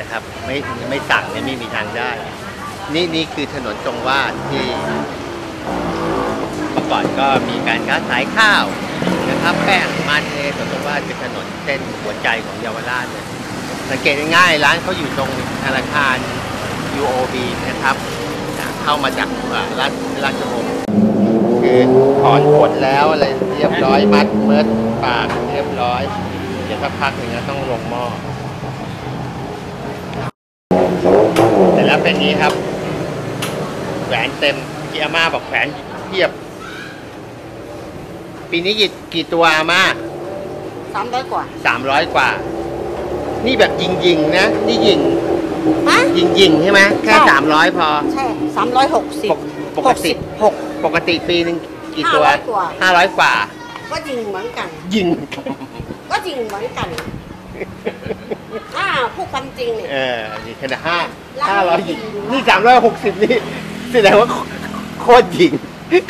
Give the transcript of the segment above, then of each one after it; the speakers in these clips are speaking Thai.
นะครับ ไม่ไม่สั่งเนี่ยไม่มีทางได้ นี่นี่คือถนนจงวาดที่เมื่อก่อนก็มีการค้าขายข้าวนะครับแป้งมันเองถนนจงวาดเป็นถนนเส้นหัวใจของเยาวราชเลยสังเกตง่ายๆร้านเขาอยู่ตรงธนาคาร UOB นะครับ เข้ามาจากราชราชวงศ์คือถอนขนแล้วอะไรเรียบร้อยมัดเมิดปากเรียบร้อย เดี๋ยวสักพักหนึ่งก็ต้องลงหม้อ จแล้วเป็นอย่างนี้ครับแหวนเต็มเกียอาม่าบอกแหวนเพียบ ปีนี้กี่กี่ตัวอาม่าสามร้อยกว่าสามร้อยกว่า นี่แบบยิงยิงๆนะ นี่ยิงฮะยิงยิงๆใช่ไหมแค่ใช่สามร้อยพอ ใช่สามร้อยหกสิบปกปกติ หก ปกติปีหนึงกี่ตัว500กว่า ห้าร้อยกว่า ก็จริงเหมือนกัน ยิง ก็จริงเหมือนกัน อ่าพูดความจริงเนี่ย เออนี่ขนาดห้าแล้วห้าร้อยยิยิงงนี่สามร้อยหกสิบนี่แสดงว่าโคตรยิงจริง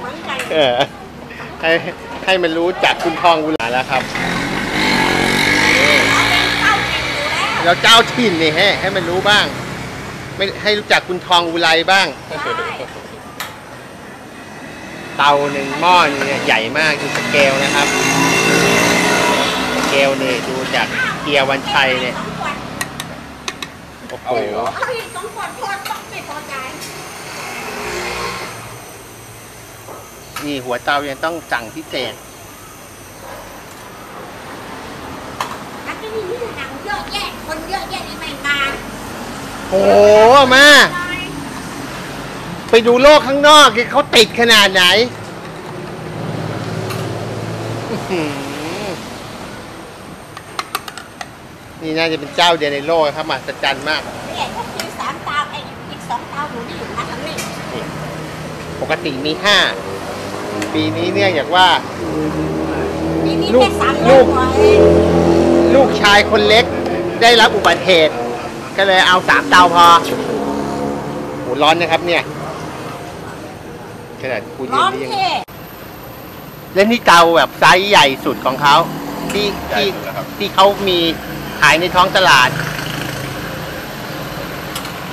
เหมือนกันเออให้ให้มันรู้จักคุณทองกุหลาบแล้วครับ เราเป็นเจ้าจริงอยู่แล้วเราเจ้าถิ่นนี่ให้ให้มันรู้บ้าง ไม่ให้รู้จักคุณทองอุไรบ้าง ใช่เตาหนึ่งหม้อหนึงเนี่ยใหญ่มากดูสเกลนะครับส เกลนี่ดูจากเกียร์วันชัยเนี่ยโอ้โหเอาอีกเหรอเอาอีกสองขวดโทษต้องไม่พอใจนี่หัวเตายังต้องสั่งพิเศษแล้วก็มีนี่หนังเยอะแยะคนเยอะแยะนี่ไม่มาโอ้โหมา ไปดูโลกข้างนอกดิเขาติดขนาดไหน อื้อหือ นี่น่าจะเป็นเจ้าเดียวในโลกครับมหัศจรรย์มาก เนี่ยก็คือสามเตาไอ้อีกสองเตาอยู่นี่มาทางนี้ปกติมีห้าปีนี้เนี่ยอยากว่านี่นี่ลูกแค่สามลูร้อยกกว่าเองลูกชายคนเล็กได้รับอุบัติเหตุ ก็เลยเอาสามเตาพอโหร้อนนะครับเนี่ยขนาดคุณยืร้อนนนี่ยัง เท่และนี่เตาแบบไซส์ใหญ่สุดของเขาที่ใหญ่ที่สุดแล้วครับที่เขามี ขายในท้องตลาด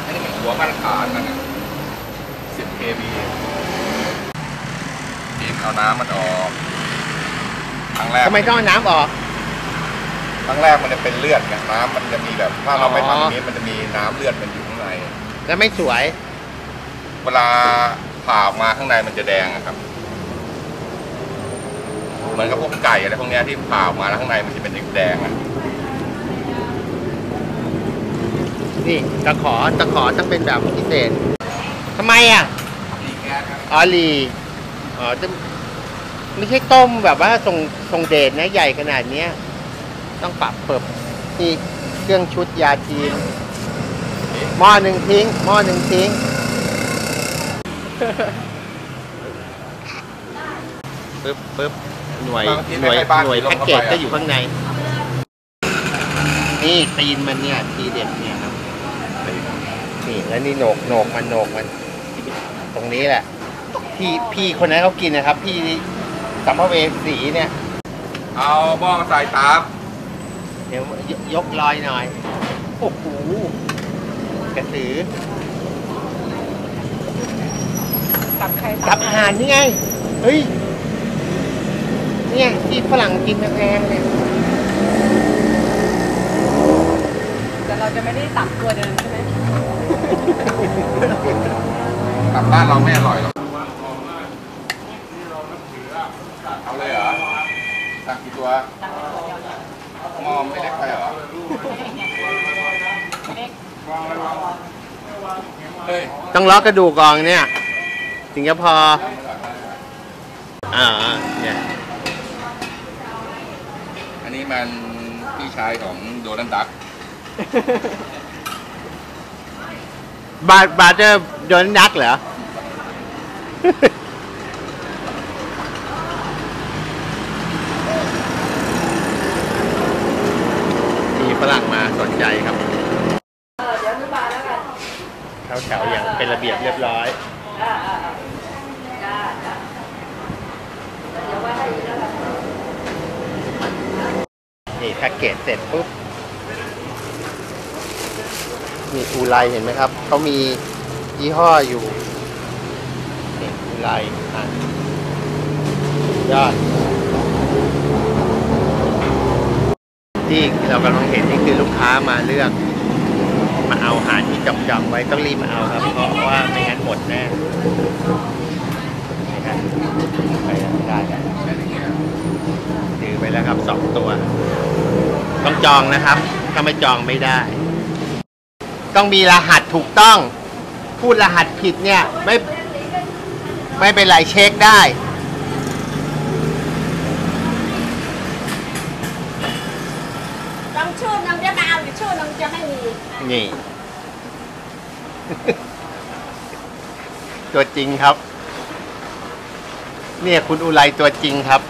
อันนี้มันหัวมาตรฐานมันนะ10 kb บีบเอาน้ำมันออกครั้งแรกทำไมต้องเอาน้ำออก ครั้งแรกมันจะเป็นเลือดไงน้ำมันจะมีแบบ ถ้าเราไม่อ๋อทำอย่างนี้มันจะมีน้ำเลือดมันอยู่ข้างใน แล้วไม่สวย เวลาผ่าออกมาข้างในมันจะแดงอะครับ เหมือนกับพวกไก่อะไรพวกเนี้ยที่ผ่าออกมาแล้วข้างในมันจะเป็นแดงๆอะ นี่ตะขอตะขอต้องเป็นแบบพิเศษทำไมอะดีแก๊สครับอ๋อลีอ๋อจะไม่ใช่ต้มแบบว่าทรงทรงเดชนะใหญ่ขนาดเนี้ย ต้องปรับเปิบนี่เครื่องชุดยาจีนหม้อหนึ่งทิ้งหม้อหนึ่งทิ้งปึ๊บปึ๊บหน่วยบางทีหน่วยไม่ใช่บ้านหน่วยที่ลงแพ็กเกจเข้าไปอะก็อยู่ข้างใน นี่ตีนมันเนี่ย ทีเด็ดเนี่ยครับ นี่แล้วนี่โหนกโหนกมันโหนกมัน ตรงนี้แหละ พี่พี่คนนั้นเขากินนะครับ พี่สัมภเวสีเนี่ย เอาบ้องใส่ตามเดี๋ยวยยกลอยหน่อย โอ้โหกระสือตับใครตับห่านนี่ไง เฮ้ย เนี่ยที่ฝรั่งกินแพงๆเนี่ยแต่เราจะไม่ได้ตับตัวเดิมใช่ไหม กลับบ้านเราไม่อร่อยหรอกเอาเลยเหรอสั่งกี่ตัวมอมไม่เล็กไปเหรอเฮ้ยต้องล็อกกระดูกกองเนี่ยถึงจะพอ อ่าเนี่ยอันนี้มันพี่ชายของโดนันดัก บาบาร์เตอร์โดนนักเหรอ มีฝรั่งมาสนใจครับเดี๋ยวนึกมาแล้วกันเขาแถวอย่างเป็นระเบียบเรียบร้อยนนี่แพ็กเกจเสร็จปุ๊บ นี่อูไลเห็นไหมครับเขามียี่ห้ออยู่นี่อูไลอะยอดที่เรากำลังเห็นนี่คือลูกค้ามาเลือก มาเอาอาหารที่จองๆไว้ต้องรีบมาเอาครับ เพราะว่าไม่งั้นหมดแน่ไปแล้วไม่ได้แล้วถือไปแล้วครับสองตัว ต้องจองนะครับ ถ้าไม่จองไม่ได้ ต้องมีรหัสถูกต้อง พูดรหัสผิดเนี่ยไม่ไม่เป็นไรเช็คได้ ลองชื่อนึงจะมาเอาอีกชื่อนึงจะไม่มีนี่ ตัวจริงครับ เนี่ยคุณอุไรตัวจริงครับ